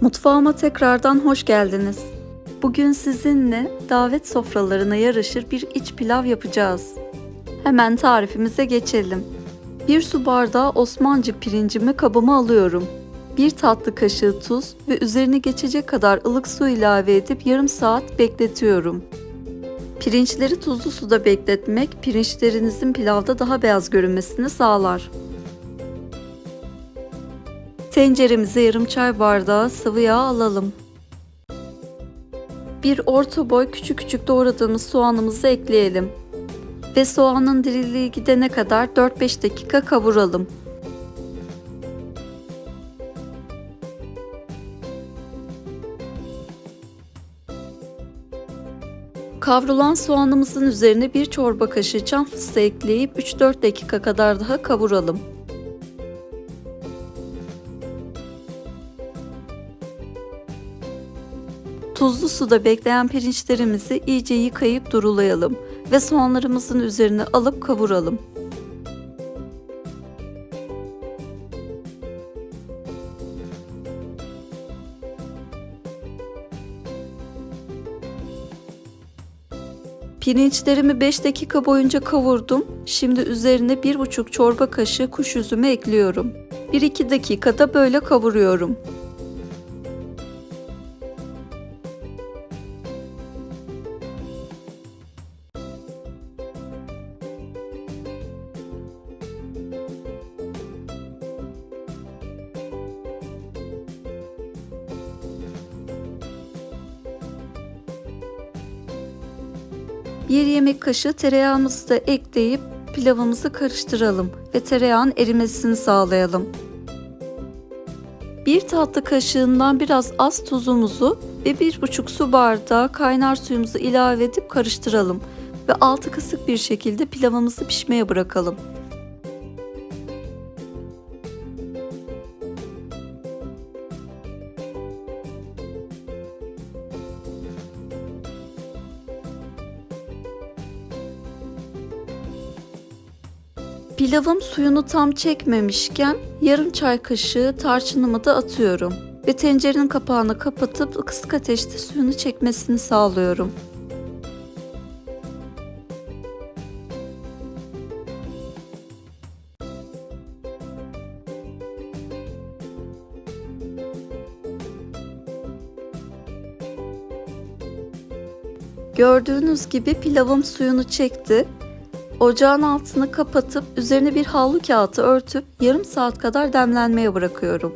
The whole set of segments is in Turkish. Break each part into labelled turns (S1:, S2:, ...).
S1: Mutfağıma tekrardan hoş geldiniz. Bugün sizinle davet sofralarına yaraşır bir iç pilav yapacağız. Hemen tarifimize geçelim. Bir su bardağı Osmancık pirincimi kabıma alıyorum. Bir tatlı kaşığı tuz ve üzerine geçecek kadar ılık su ilave edip yarım saat bekletiyorum. Pirinçleri tuzlu suda bekletmek pirinçlerinizin pilavda daha beyaz görünmesini sağlar. Tenceremize yarım çay bardağı sıvı yağ alalım. Bir orta boy küçük küçük doğradığımız soğanımızı ekleyelim. Ve soğanın diriliği gidene kadar 4-5 dakika kavuralım. Kavrulan soğanımızın üzerine bir çorba kaşığı çam fıstığı ekleyip 3-4 dakika kadar daha kavuralım. Tuzlu suda bekleyen pirinçlerimizi iyice yıkayıp durulayalım ve soğanlarımızın üzerine alıp kavuralım. Pirinçlerimi 5 dakika boyunca kavurdum. Şimdi üzerine 1,5 çorba kaşığı kuş üzümü ekliyorum. 1-2 dakikada böyle kavuruyorum. Bir yemek kaşığı tereyağımızı da ekleyip pilavımızı karıştıralım ve tereyağın erimesini sağlayalım. Bir tatlı kaşığından biraz az tuzumuzu ve bir buçuk su bardağı kaynar suyumuzu ilave edip karıştıralım ve altı kısık bir şekilde pilavımızı pişmeye bırakalım. Pilavım suyunu tam çekmemişken yarım çay kaşığı tarçınımı da atıyorum ve tencerenin kapağını kapatıp kısık ateşte suyunu çekmesini sağlıyorum. Gördüğünüz gibi pilavım suyunu çekti Ocağın altını kapatıp üzerine bir havlu kağıtı örtüp yarım saat kadar demlenmeye bırakıyorum.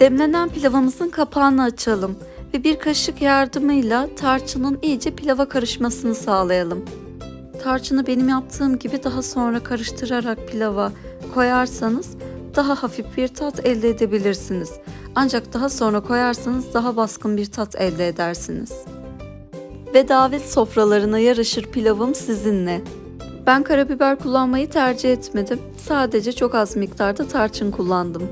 S1: Demlenen pilavımızın kapağını açalım ve bir kaşık yardımıyla tarçının iyice pilava karışmasını sağlayalım. Tarçını benim yaptığım gibi daha sonra karıştırarak pilava koyarsanız daha hafif bir tat elde edebilirsiniz. Ancak daha sonra koyarsanız daha baskın bir tat elde edersiniz. Ve davet sofralarına yaraşır pilavım sizinle. Ben karabiber kullanmayı tercih etmedim. Sadece çok az miktarda tarçın kullandım.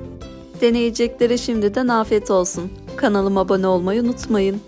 S1: Deneyeceklere şimdiden afiyet olsun. Kanalıma abone olmayı unutmayın.